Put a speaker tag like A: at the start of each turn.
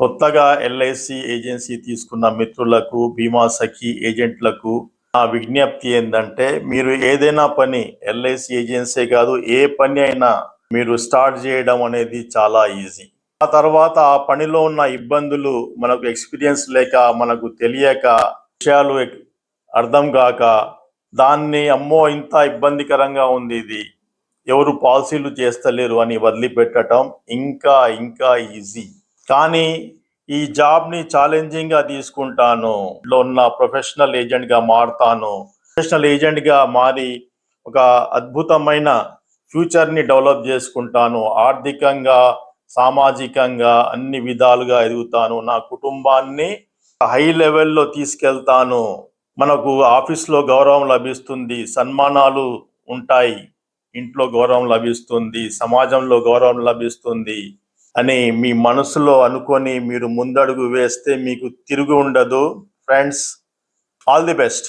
A: కొత్తగా LIC agency తీసుకున్న మిత్రులకు బీమా సఖి ఏజెంట్లకు నా విజ్ఞప్తి ఏంటంటే మీరు ఏదైనా పని ఎల్ఐసి ఏజెన్సీ కాదు ఏ పని అయినా మీరు స్టార్ట్ చేయడం అనేది చాలా ఈజీ. ఆ తర్వాత ఆ పనిలో ఉన్న ఇబ్బందులు మనకు ఎక్స్పీరియన్స్ లేక మనకు తెలియక విషయాలు అర్థం కాక దాన్ని అమ్మో ఇంత ఇబ్బందికరంగా ఉంది ఇది ఎవరు పాలసీలు చేస్తలేరు అని వదిలిపెట్టడం ఇంకా ఇంకా ఈజీ. కానీ ఈ జాబ్ని ఛాలెంజింగ్గా తీసుకుంటాను. లో ఉన్న ప్రొఫెషనల్ ఏజెంట్గా మారుతాను. ప్రొఫెషనల్ ఏజెంట్గా మారి ఒక అద్భుతమైన ఫ్యూచర్ని డెవలప్ చేసుకుంటాను. ఆర్థికంగా సామాజికంగా అన్ని విధాలుగా ఎదుగుతాను. నా కుటుంబాన్ని హై లెవెల్లో తీసుకెళ్తాను. మనకు ఆఫీస్లో గౌరవం లభిస్తుంది. సన్మానాలు ఉంటాయి. ఇంట్లో గౌరవం లభిస్తుంది. సమాజంలో గౌరవం లభిస్తుంది. అని మీ మనసులో అనుకొని మీరు ముందడుగు వేస్తే మీకు తిరుగు ఉండదు. Friends all the best